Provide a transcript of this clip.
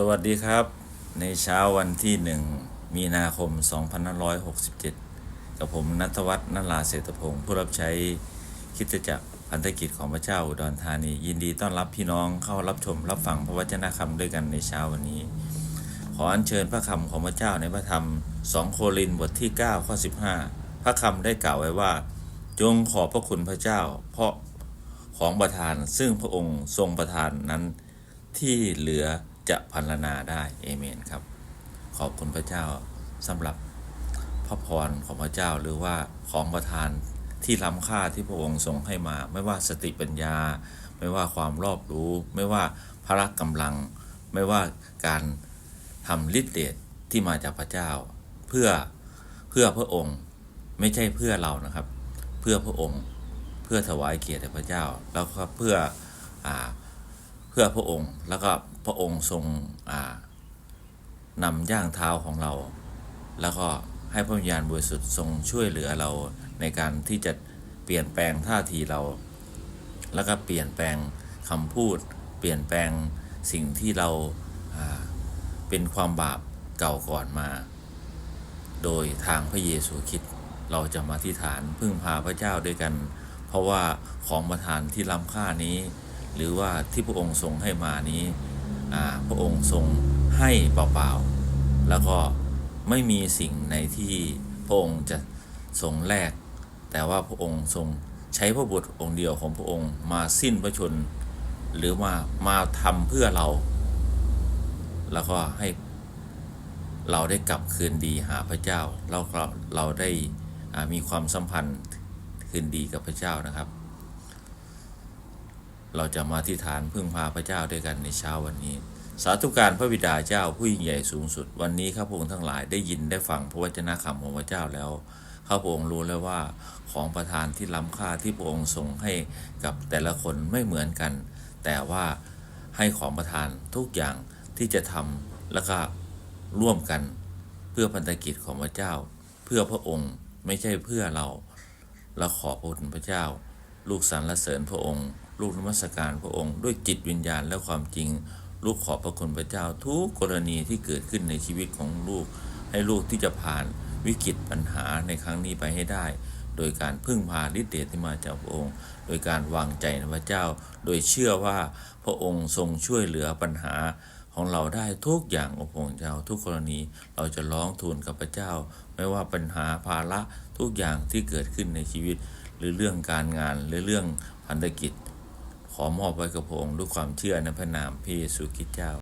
สวัสดีครับ ในเช้าวันที่หนึ่งมีนาคม 2567 กับผมนัทวัฒน์นราเศรษฐพงศ์ผู้รับใช้คิดจักรพันธกิจของพระเจ้าอุดรธานี ยินดีต้อนรับพี่น้องเข้ารับชมรับฟังพระวจนะคำด้วยกันในเช้าวันนี้ ขออัญเชิญพระคำของพระเจ้าในพระธรรม 2 โครินบทที่ 9 ข้อ 15 พระคำได้กล่าวไว้ว่า จงขอบพระคุณพระเจ้า เพราะของประทานซึ่งพระองค์ทรงประทานนั้นที่เหลือ จะพันลนาได้เอเมนครับ ขอบคุณพระเจ้าสำหรับพระพรของพระเจ้าหรือว่าของประทานที่ล้ำค่าที่พระองค์ทรงให้มา ไม่ว่าสติปัญญา ไม่ว่าความรอบรู้ ไม่ว่าพละกำลัง ไม่ว่าการทำฤทธิเดชที่มาจากพระเจ้า เพื่อเพื่อพระองค์ไม่ใช่เพื่อเรานะครับ เพื่อพระองค์เพื่อถวายเกียรติพระเจ้า แล้วก็เพื่ออ่า พื่อพระองค์แล้วก็พระองค์ทรงนำย่างเท้าของเรา แล้วก็ให้พระวิญญาณบริสุทธิ์ทรงช่วยเหลือเราในการที่จะเปลี่ยนแปลงท่าทีเรา แล้วก็เปลี่ยนแปลงคำพูด เปลี่ยนแปลงสิ่งที่เราาเป็นความบาปเก่าก่อนมา โดยทางพระเยซูคริดเราจะมาที่ฐานพึ่งพาพระเจ้าด้วยกัน เพราะว่าของประทานที่ล้ำค่านี้ หรือว่าที่พระองค์ทรงให้มานี้พระองค์ทรงให้เปล่าๆ แล้วก็ไม่มีสิ่งในที่พระองค์จะทรงแลกแต่ว่าพระองค์ทรงใช้พระบุตรองค์เดียวของพระองค์มาสิ้นพระชนม์หรือมามาทำเพื่อเรา แล้วก็ให้เราได้กลับคืนดีหาพระเจ้าเราก็เราได้มีความสัมพันธ์คืนดีกับพระเจ้านะครับ เราจะมาที่ฐานพึ่งพาพระเจ้าด้วยกันในเช้าวันนี้ สาธุการพระบิดาเจ้าผู้ยิ่งใหญ่สูงสุด วันนี้ข้าพระองค์ทั้งหลายได้ยินได้ฟังพระวจนะคำของพระเจ้าแล้วข้าพระองค์รู้แล้วว่าของประทานที่ล้ำค่าที่พระองค์ทรงให้กับแต่ละคนไม่เหมือนกัน แต่ว่าให้ของประทานทุกอย่างที่จะทำแล้วก็ร่วมกัน เพื่อพันธกิจของพระเจ้า เพื่อพระองค์ไม่ใช่เพื่อเราและขอบพระคุณพระเจ้า ลูกสรรเสริญพระองค์ ลูกนมัสการพระองค์ ด้วยจิตวิญญาณและความจริง ลูกขอบพระคุณพระเจ้าทุกกรณีที่เกิดขึ้นในชีวิตของลูก ให้ลูกที่จะผ่านวิกฤตปัญหาในครั้งนี้ไปให้ได้ โดยการพึ่งพาฤทธิ์เดชที่มาจากพระองค์ โดยการวางใจในพระเจ้า โดยเชื่อว่าพระองค์ทรงช่วยเหลือปัญหาของเราได้ทุกอย่างองค์พระเจ้าทุกกรณีเราจะร้องทูลกับพระเจ้า ไม่ว่าปัญหาภาระทุกอย่างที่เกิดขึ้นในชีวิต หรือเรื่องการงานหรือเรื่องพันธกิจ ขอมอบไว้กับพระองค์ด้วยความเชื่อในพระนามพระเยซูคริสต์เจ้า